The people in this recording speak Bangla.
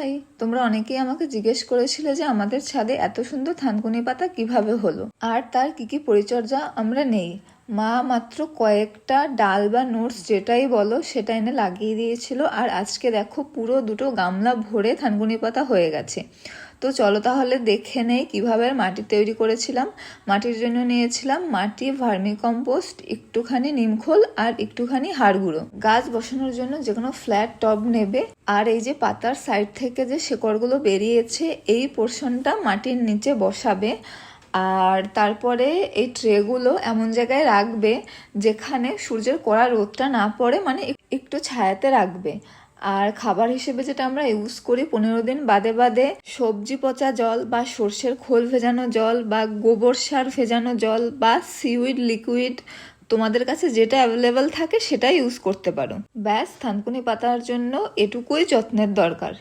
হাই তোমরা অনেকেই আমাকে জিজ্ঞেস করেছিলে যে আমাদের ছাদে এত সুন্দর থানকুনি পাতা কীভাবে হলো। আর তার কি কি পরিচর্যা আমরা নেই। মা মাত্র কয়েকটা ডাল বা নোটস যেটাই বলো, সেটা এনে লাগিয়ে দিয়েছিল। আর আজকে দেখো পুরো দুটো গামলা ভরে থানকুনি পাতা হয়ে গেছে। তো চলো তাহলে দেখে নেই কীভাবে মাটি তৈরি করেছিলাম। মাটির জন্য নিয়েছিলাম মাটি ভার্মি কম্পোস্ট একটুখানি নিমখোল আর একটুখানি হাড় গুঁড়ো গাছ বসানোর জন্য যে কোনো ফ্ল্যাট টব নেবে। আর এই যে পাতার সাইড থেকে যে শেকড়গুলো বেরিয়েছে, এই পোর্শনটা মাটির নিচে বসাবে। আর তারপরে এই ট্রেগুলো এমন জায়গায় রাখবে যেখানে সূর্যের কড়া রোদটা না পড়ে মানে একটু ছায়াতে রাখবে। আর খাবার হিসেবে যেটা আমরা ইউজ করি, পনেরো দিন বাদে বাদে সবজি পচা জল বা সর্ষের খোল ভেজানো জল বা গোবর সার ভেজানো জল বা সিউইড লিকুইড তোমাদের কাছে যেটা অ্যাভেলেবেল থাকে সেটাই ইউজ করতে পারো। ব্যাস, থানকুনি পাতার জন্য এটুকুই যত্নের দরকার।